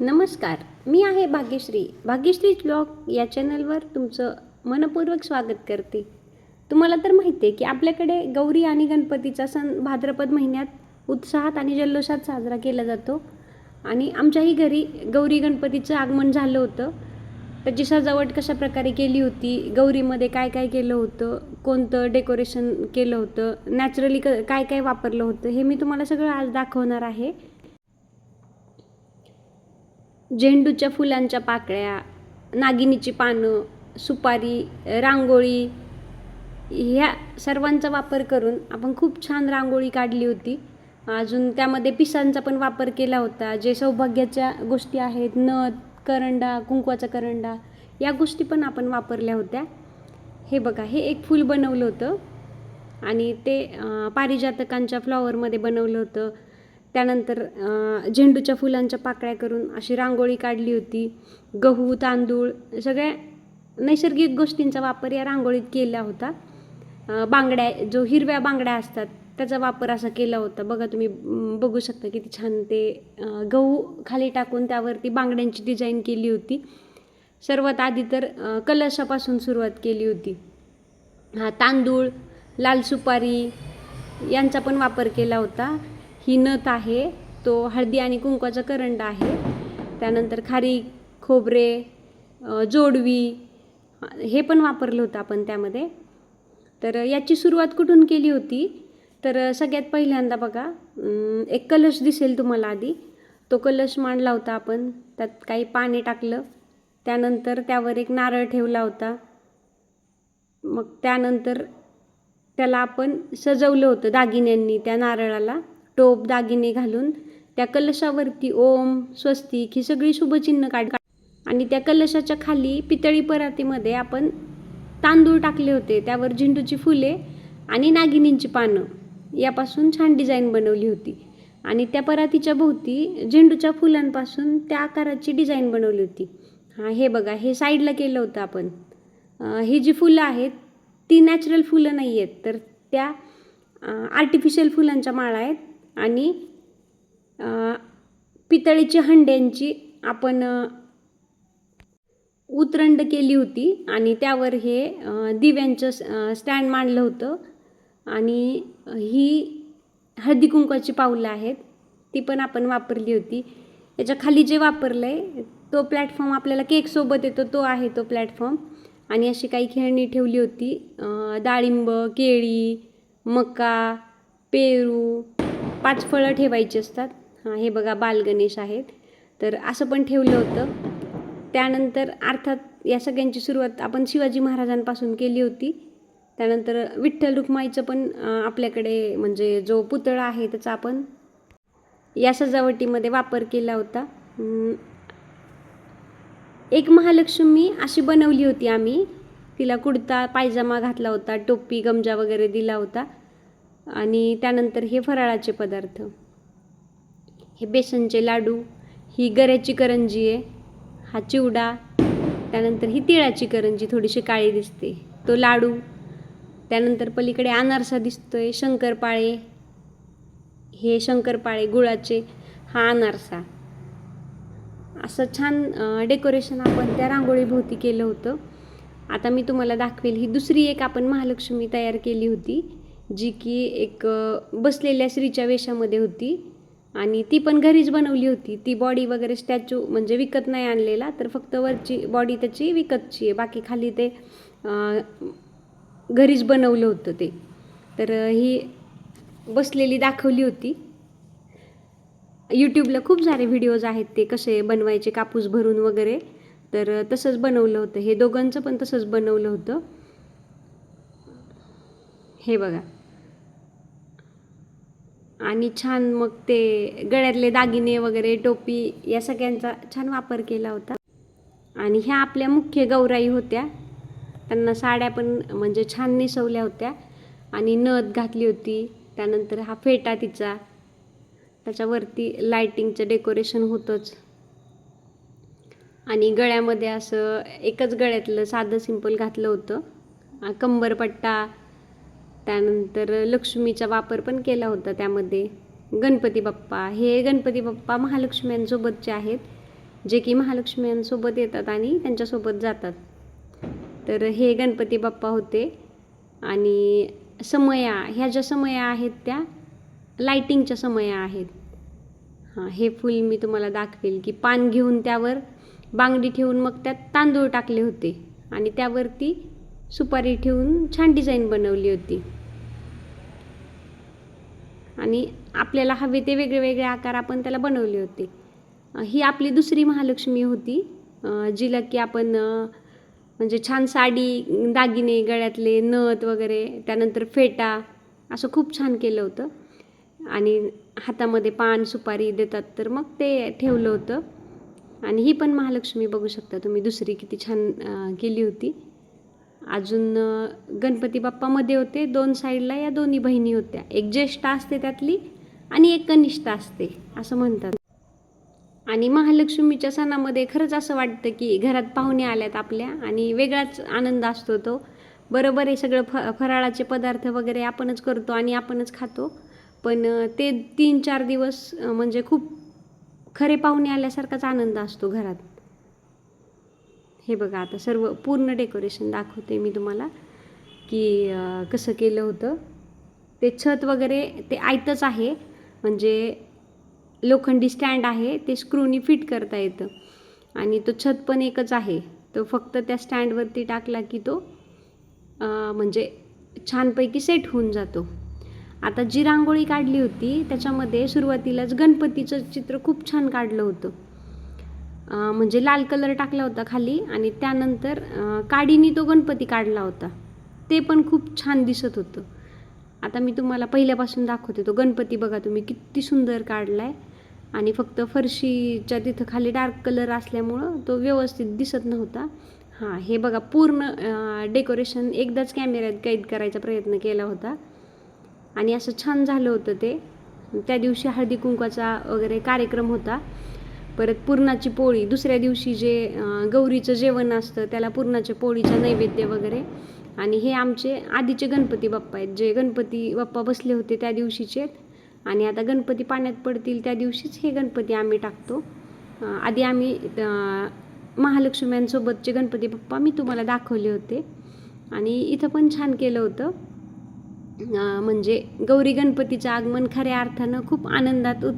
नमस्कार मी आहे भाग्यश्री. भाग्यश्री ब्लॉग या चॅनलवर तुमचं मनपूर्वक स्वागत करते. तुम्हाला तर माहिती आहे की आपल्याकडे गौरी आणि गणपतीचा सण भाद्रपद महिन्यात उत्साहात आणि जल्लोषात साजरा केला जातो. आणि आमच्याही घरी गौरी गणपतीचं आगमन झालं होतं. त्याची सजावट कशा प्रकारे केली होती गौरीमध्ये काय काय केलं होतं कोणतं डेकोरेशन केलं होतं नॅचरली क काय काय वापरलं होतं हे मी तुम्हाला सगळं आज दाखवणार आहे. झेंडूच्या फुलांच्या पाकळ्या नागिनीची पानं सुपारी रांगोळी ह्या सर्वांचा वापर करून आपण खूप छान रांगोळी काढली होती. अजून त्यामध्ये पिसांचा पण वापर केला होता. जे सौभाग्याच्या गोष्टी आहेत नथ करंडा कुंकवाचा करंडा या गोष्टी पण आपण वापरल्या होत्या. हे बघा हे एक फूल बनवलं होतं. आणि ते पारिजातकांच्या फ्लॉवरमध्ये बनवलं होतं. त्यानंतर झेंडूच्या फुलांच्या पाकळ्या करून अशी रांगोळी काढली होती. गहू तांदूळ सगळ्या नैसर्गिक गोष्टींचा वापर या रांगोळीत केला होता. बांगड्या जो हिरव्या बांगड्या असतात त्याचा वापर असा केला होता. बघा तुम्ही बघू शकता किती छान ते गहू खाली टाकून त्यावरती बांगड्यांची डिझाईन केली होती. सर्वात आधी तर कलशापासून सुरुवात केली होती. हा तांदूळ लाल सुपारी यांचा पण वापर केला होता. ही नथ आहे तो हळदी आणि कुंकवाचा करंड आहे. त्यानंतर खारी खोबरे जोडवी हे पण वापरलं होतं आपण त्यामध्ये. तर याची सुरुवात कुठून केली होती? तर सगळ्यात पहिल्यांदा बघा एक कलश दिसेल तुम्हाला आधी. तो कलश मांडला होता आपण त्यात काही पाणी टाकलं. त्यानंतर त्यावर एक नारळ ठेवला होता. मग त्यानंतर त्याला आपण सजवलं होतं दागिन्यांनी त्या नारळाला. टोप दागिने घालून त्या कलशावरती ओम स्वस्तिक ही सगळी शुभचिन्ह काढ आणि त्या कलशाच्या खाली पितळी परातीमध्ये आपण तांदूळ टाकले होते. त्यावर झेंडूची फुले आणि नागिनींची पानं. यापासून छान डिझाईन बनवली होती. आणि त्या परातीच्या भोवती झेंडूच्या फुलांपासून त्या आकाराची डिझाईन बनवली होती. हां हे बघा हे साईडला केलं होतं आपण. ही जी फुलं आहेत ती नॅचरल फुलं नाही आहेत तर त्या आर्टिफिशियल फुलांच्या माळा आहेत. आणि पितळीच्या पितळीची हंड्यांची आपण उतरंड केली होती आणि त्यावर हे दिव्यांचं स्टँड मांडलं होतं. आणि ही हळदी कुंकवाची पावलं आहेत ती पण आपण वापरली होती. याच्या खाली जे वापरलं आहे तो प्लॅटफॉर्म आपल्याला केकसोबत येतो तो आहे तो प्लॅटफॉर्म. आणि अशी काही खेळणी ठेवली होती डाळिंब केळी मका पेरू पाच फळं ठेवायची असतात. हां हे बघा बालगणेश आहेत. तर असं पण ठेवलं होतं. त्यानंतर अर्थात या सगळ्यांची सुरुवात आपण शिवाजी महाराजांपासून केली होती. त्यानंतर विठ्ठल रुक्माईचं पण आपल्याकडे म्हणजे जो पुतळा आहे त्याचा आपण या सजावटीमध्ये वापर केला होता. एक महालक्ष्मी अशी बनवली होती आम्ही. तिला कुडता पायजामा घातला होता टोपी गमजा वगैरे दिला होता. आणि त्यानंतर हे फराळाचे पदार्थ. हे बेसनचे लाडू ही गऱ्याची करंजी आहे हा चिवडा त्यानंतर ही तिळाची करंजी थोडीशी काळी दिसते. तो लाडू त्यानंतर पलीकडे अनारसा दिसतोय शंकरपाळे हे शंकरपाळे गुळाचे हा अनारसा. असं छान डेकोरेशन आपण त्या रांगोळीभोवती केलं होतं. आता मी तुम्हाला दाखवेल ही दुसरी एक आपण महालक्ष्मी तयार केली होती. जी की एक बसलेल्या स्त्रीच्या वेशामध्ये होती. आणि ती पण घरीच बनवली होती. ती बॉडी वगैरे स्टॅच्यू म्हणजे विकत नाही आणलेला तर फक्त वरची बॉडी त्याची विकतची आहे. बाकी खाली ते घरीच बनवलं होतं ते. तर ही बसलेली दाखवली होती. यूट्यूबला खूप सारे व्हिडिओज आहेत ते कसे बनवायचे कापूस भरून वगैरे. तर तसंच बनवलं होतं. हे दोघांचं पण तसंच बनवलं होतं. हे बघा. आणि छान मग ते गळ्यातले दागिने वगैरे टोपी या सगळ्यांचा छान वापर केला होता. आणि ह्या आपल्या मुख्य गौराई होत्या. त्यांना साड्या पण म्हणजे छान नेसवल्या होत्या. आणि नथ घातली होती. त्यानंतर हा फेटा तिचा. त्याच्यावरती लायटिंगचं डेकोरेशन होतंच. आणि गळ्यामध्ये असं एकच गळ्यातलं साधं सिंपल घातलं होतं. कंबरपट्टा त्यानंतर लक्ष्मीचा वापर पण केला होता त्यामध्ये. गणपती बाप्पा हे गणपती बाप्पा महालक्ष्म्यांसोबतचे आहेत. जे की महालक्ष्म्यांसोबत येतात आणि त्यांच्यासोबत जातात. तर हे गणपती बाप्पा होते. आणि समया ह्या ज्या समया आहेत त्या लाईटिंगच्या समया आहेत. हां हे फूल मी तुम्हाला दाखवेल की पान घेऊन त्यावर बांगडी ठेवून मग त्यात तांदूळ टाकले होते. आणि त्यावरती सुपारी ठेवून छान डिझाईन बनवली होती. आणि आपल्याला हवे ते वेगळे वेगळे आकार आपण त्याला बनवले होते. ही आपली दुसरी महालक्ष्मी होती जिला की आपण म्हणजे छान साडी दागिने गळ्यातले नथ वगैरे त्यानंतर फेटा असं खूप छान केलं होतं. आणि हातामध्ये पान सुपारी देतात तर मग ते ठेवलं होतं. आणि ही पण महालक्ष्मी बघू शकता तुम्ही दुसरी किती छान केली होती. अजून गणपती बाप्पामध्ये होते दोन साईडला या दोन्ही बहिणी होत्या. एक ज्येष्ठ असते त्यातली आणि एक कनिष्ठ असते असं म्हणतात. आणि महालक्ष्मीच्या सणामध्ये खरंच असं वाटतं की घरात पाहुणे आल्यात आपल्या आणि वेगळाच आनंद असतो तो. बरोबर आहे सगळं फ फराळाचे पदार्थ वगैरे आपणच करतो आणि आपणच खातो. पण ते तीन चार दिवस म्हणजे खूप खरे पाहुणे आल्यासारखाच आनंद असतो घरात. हे बघा आता सर्व पूर्ण डेकोरेशन दाखवते मी तुम्हाला की कसं केलं होतं. ते छत वगैरे ते आयतच आहे. म्हणजे लोखंडी स्टँड आहे ते स्क्रूनी फिट करता येतं. आणि तो छत पण एकच आहे. तो फक्त त्या स्टँडवरती टाकला की तो म्हणजे छानपैकी सेट होऊन जातो. आता जी रांगोळी काढली होती त्याच्यामध्ये सुरुवातीलाच गणपतीचं चित्र खूप छान काढलं होतं. म्हणजे लाल कलर टाकला होता खाली आणि त्यानंतर काडीनी तो गणपती काढला होता. ते पण खूप छान दिसत होतं. आता मी तुम्हाला पहिल्यापासून दाखवते तो गणपती बघा तुम्ही किती सुंदर काढला आहे आणि फक्त फरशीच्या तिथं खाली डार्क कलर असल्यामुळं तो व्यवस्थित दिसत नव्हता. हां हे बघा पूर्ण डेकोरेशन एकदाच कॅमेऱ्यात कैद करायचा प्रयत्न केला होता. आणि असं छान झालं होतं ते. त्या दिवशी हळदी कुंकवाचा वगैरे कार्यक्रम होता. परत पुरणाची पोळी दुसऱ्या दिवशी जे गौरीचं जेवण असतं त्याला पुरणाच्या पोळीचा नैवेद्य वगैरे. आणि हे आमचे आधीचे गणपती बाप्पा आहेत. जे गणपती बाप्पा बसले होते त्या दिवशीचे आणि आता गणपती पाण्यात पडतील त्या दिवशीच हे गणपती आम्ही टाकतो. आधी आम्ही महालक्ष्म्यांसोबतचे गणपती बाप्पा मी तुम्हाला दाखवले होते. आणि इथं पण छान केलं होतं. म्हणजे गौरी गणपतीचं आगमन खऱ्या अर्थानं खूप आनंदात होतं.